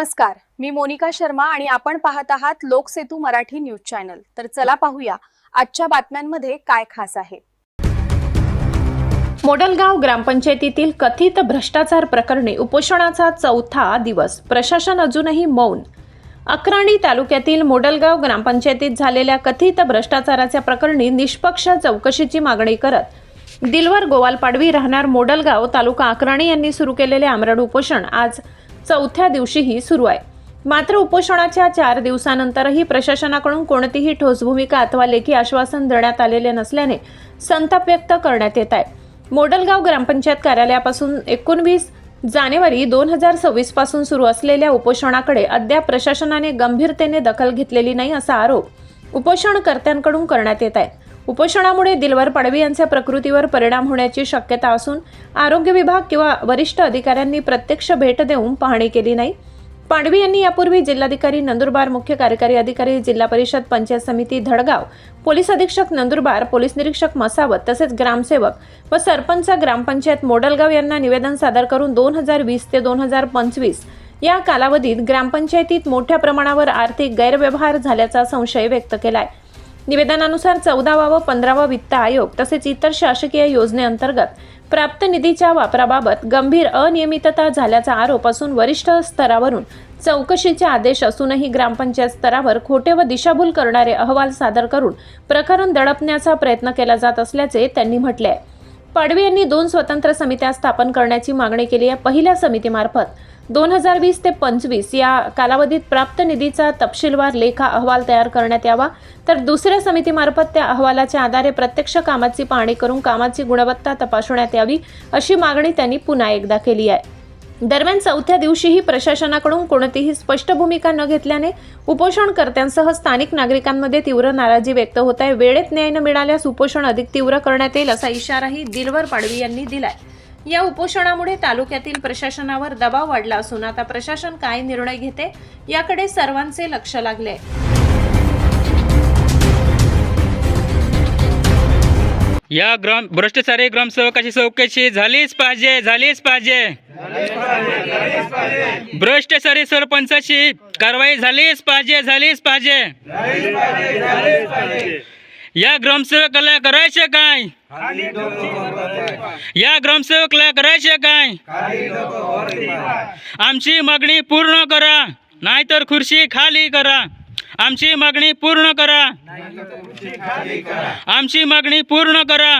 नमस्कार मी मोनिका शर्मा आणि आपण पाहत आहात लोकसेतू मराठी न्यूज चॅनल. तर चला पाहूया आजच्या बातम्यांमध्ये काय खास आहे. मोडलगाव ग्रामपंचायतीतील कथित भ्रष्टाचार प्रकरणी उपोषणाचा चौथा दिवस. प्रशासन अजूनही मौन. अक्राणी तालुक्यातील मोडलगाव ग्रामपंचायतीत झालेल्या कथित भ्रष्टाचाराच्या प्रकरणी निष्पक्ष चौकशीची मागणी करत दिलवर गोवाल पाडवी राहणार मोडलगाव तालुका अक्राणी यांनी सुरू केलेले आमरण उपोषण आज चौथ्या दिवशीही सुरू आहे. मात्र उपोषणाच्या चार दिवसानंतरही प्रशासनाकडून कोणतीही ठोस भूमिका अथवा लेखी आश्वासन देण्यात आलेले नसल्याने संताप व्यक्त करण्यात येत आहे. मोडलगाव ग्रामपंचायत कार्यालयापासून एकोणवीस जानेवारी दोन हजार सव्वीसपासून सुरू असलेल्या उपोषणाकडे अद्याप प्रशासनाने गंभीरतेने दखल घेतलेली नाही असा आरोप उपोषणकर्त्यांकडून करण्यात येत आहे. उपोषणामुळे दिलवर पाडवी यांच्या प्रकृतीवर परिणाम होण्याची शक्यता असून आरोग्य विभाग किंवा वरिष्ठ अधिकाऱ्यांनी प्रत्यक्ष भेट देऊन पाहणी केली नाही. पाडवी यांनी यापूर्वी जिल्हाधिकारी नंदुरबार मुख्य कार्यकारी अधिकारी जिल्हा परिषद पंचायत समिती धडगाव पोलीस अधीक्षक नंदुरबार पोलीस निरीक्षक मसावत तसेच ग्रामसेवक व सरपंच ग्रामपंचायत मोडलगाव यांना निवेदन सादर करून दोन हजार वीस ते दोन हजार पंचवीस या कालावधीत ग्रामपंचायतीत मोठ्या प्रमाणावर आर्थिक गैरव्यवहार झाल्याचा संशय व्यक्त केला आहे निवेदनानुसार चौदावा व पंधरावा वित्त आयोग तसेच इतर शासकीय योजनेअंतर्गत प्राप्त निधीच्या वापराबाबत गंभीर अनियमितता झाल्याचा आरोप असून वरिष्ठ स्तरावरून चौकशीचे आदेश असूनही ग्रामपंचायत स्तरावर खोटे व दिशाभूल करणारे अहवाल सादर करून प्रकरण दडपण्याचा प्रयत्न केला जात असल्याचे त्यांनी म्हटले आहे. पाडवी यांनी दोन स्वतंत्र समित्या स्थापन करण्याची मागणी केली. आहे पहिल्या समितीमार्फत दोन हजार वीस ते पंचवीस या कालावधीत प्राप्त निधीचा तपशीलवार लेखा अहवाल तयार करण्यात यावा. तर दुसऱ्या समितीमार्फत त्या अहवालाच्या आधारे प्रत्यक्ष कामाची पाहणी करून कामाची गुणवत्ता तपासण्यात यावी अशी मागणी त्यांनी पुन्हा एकदा केली आहे. दरम्यान चौथ्या दिवशीही प्रशासनाकडून कोणतीही स्पष्ट भूमिका न घेतल्याने उपोषणकर्त्यांसह स्थानिक नागरिकांमध्ये तीव्र नाराजी व्यक्त होत आहे. वेळेत न्याय न मिळाल्यास उपोषण अधिक तीव्र करण्यात येईल असा इशाराही दिलवर पाडवी यांनी दिलाय. या उपोषणामुळे तालुक्यातील प्रशासनावर दबाव वाढला असून आता प्रशासन काय निर्णय घेते याकडे सर्वांचे लक्ष लागले या ग्राम भ्रष्टाचारी ग्रामसेवकाची चौकशी झालीच पाहिजे झालीच पाहिजे. भ्रष्टाचारी सरपंचाची कारवाई झालीच पाहिजे झालीच पाहिजे. या ग्रामसेवकाला करायचे काय? या ग्रामसेवकाला करायचे काय? आमची मागणी पूर्ण करा नाहीतर खुर्ची खाली करा. आमची मागणी पूर्ण करा. आमची मागणी पूर्ण करा.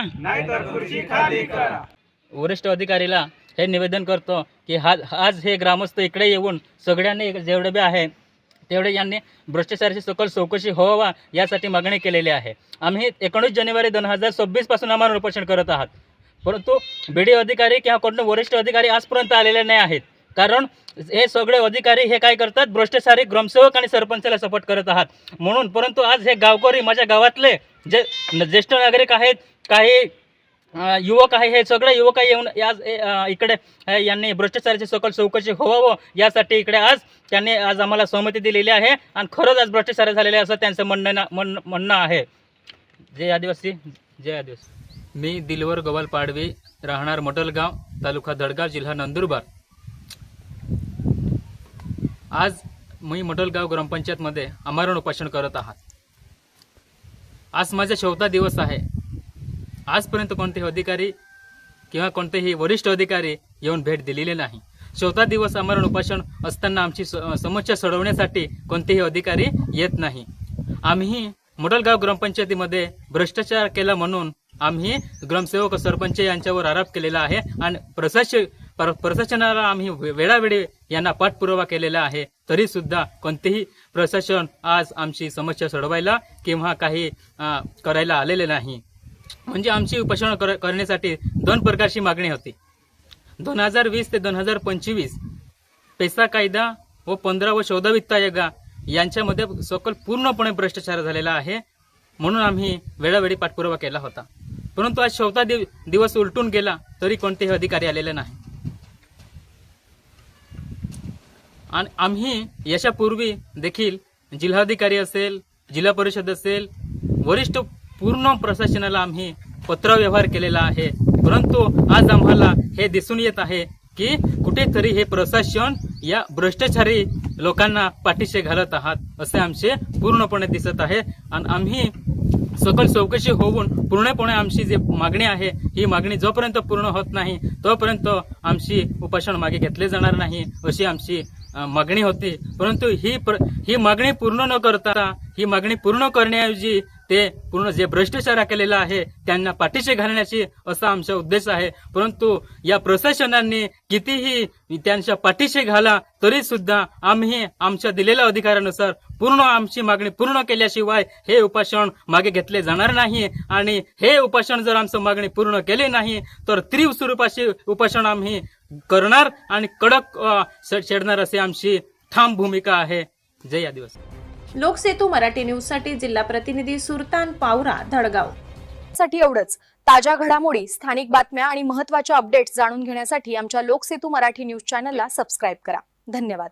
वरिष्ठ अधिकारीला हे निवेदन करतो की हा आज हे ग्रामस्थ इकडे येऊन सगळ्यांनी जेवढे बी आहे तेवढे यांनी भ्रष्टाचाराची सकल चौकशी व्हावा यासाठी मागणी केलेली आहे. आम्ही एकोणीस जानेवारी दोन हजार सव्वीसपासून आम्हाला उपोषण करत आहात. परंतु बी डी अधिकारी किंवा कोणते वरिष्ठ अधिकारी आजपर्यंत आलेले नाही आहेत. कारण हे सगळे अधिकारी हे काय करतात? भ्रष्टाचारी ग्रामसेवक आणि सरपंचाला सपोर्ट करत आहात. म्हणून परंतु आज हे गावकरी माझ्या गावातले जे ज्येष्ठ नागरिक आहेत काही युवक आहे हे सगळे युवक येऊन आज इकडे यांनी भ्रष्टाचाराची सकल चौकशी व्हावं यासाठी इकडे आज त्यांनी आज आम्हाला सहमती दिलेली आहे आणि खरंच आज भ्रष्टाचार झालेले असं त्यांचं म्हणणं मन म्हण म्हणणं आहे. जय आदिवासी जय आदिवासी. मी दिलवर गवाल पाडवी राहणार मटलगाव तालुका दडगाव जिल्हा नंदुरबार. आज मी मोटलगाव ग्रामपंचायतमध्ये आमरण उपासन करत आहात. आज माझा चौथा दिवस आहे. आजपर्यंत कोणतेही अधिकारी किंवा कोणतेही वरिष्ठ अधिकारी येऊन भेट दिलेली नाही. चौथा दिवस आमरण उपासन असताना आमची स- समस्या सोडवण्यासाठी कोणतेही अधिकारी येत नाही. आम्ही मोडलगाव ग्रामपंचायतीमध्ये भ्रष्टाचार केला म्हणून आम्ही ग्रामसेवक सरपंच यांच्यावर आरोप केलेला आहे आणि प्रशासक प्रशासनाला आम्ही वेळावेळी यांना पाठपुरावा केलेला आहे. तरी सुद्धा कोणतेही प्रशासन आज आमची समस्या सोडवायला किंवा काही करायला आलेले नाही. म्हणजे आमची उपोषण कर करण्यासाठी दोन प्रकारची मागणी होती. दोन हजार वीस ते दोन हजार पंचवीस पैसा कायदा व पंधरा व चौदा वित्त आयोगा यांच्यामध्ये सकल पूर्णपणे भ्रष्टाचार झालेला आहे म्हणून आम्ही वेळोवेळी पाठपुरावा केला होता. परंतु आज चौथा दिव दिवस उलटून गेला तरी कोणतेही अधिकारी आलेले नाही. आणि आम्ही याच्यापूर्वी देखील जिल्हाधिकारी असेल जिल्हा परिषद असेल वरिष्ठ पूर्ण प्रशासनाला आम्ही पत्रव्यवहार केलेला आहे. परंतु आज आम्हाला हे दिसून येत आहे की कुठेतरी हे प्रशासन या भ्रष्टाचारी लोकांना पाठीशी घालत आहात असे आमचे पूर्णपणे दिसत आहे. आणि आम्ही सकल चौकशी होऊन पूर्णपणे आमची जी मागणी आहे ही मागणी जोपर्यंत पूर्ण होत नाही तोपर्यंत आमची उपोषण मागे घेतले जाणार नाही अशी आमची मागणी होती. परंतु ही प्र- ही मागणी पूर्ण न करता ही मागणी पूर्ण करण्याऐवजी ते पूर्ण जे भ्रष्टाचार केलेला आहे त्यांना पाठीशी घालण्याची असा आमचा उद्देश आहे. परंतु या प्रशासनाने कितीही त्यांच्या पाठीशी घाला तरी सुद्धा आम्ही आमच्या दिलेल्या अधिकारानुसार पूर्ण आमची मागणी पूर्ण केल्याशिवाय हे उपासन मागे घेतले जाणार नाही. आणि हे उपासन जर आमचं मागणी पूर्ण केली नाही तर तीव्र स्वरूपाचे उपासन आम्ही करणार आणि कडक छेडणार असे आमची ठाम भूमिका आहे. जय आदिवासी लोकसेतू मराठी न्यूजसाठी जिल्हा प्रतिनिधी सुरतान पावरा धडगाव. साठी एवढंच. ताज्या घडामोडी स्थानिक बातम्या आणि महत्त्वाच्या अपडेट्स जाणून घेण्यासाठी आमच्या लोकसेतू मराठी न्यूज चॅनलला सबस्क्राईब करा. धन्यवाद.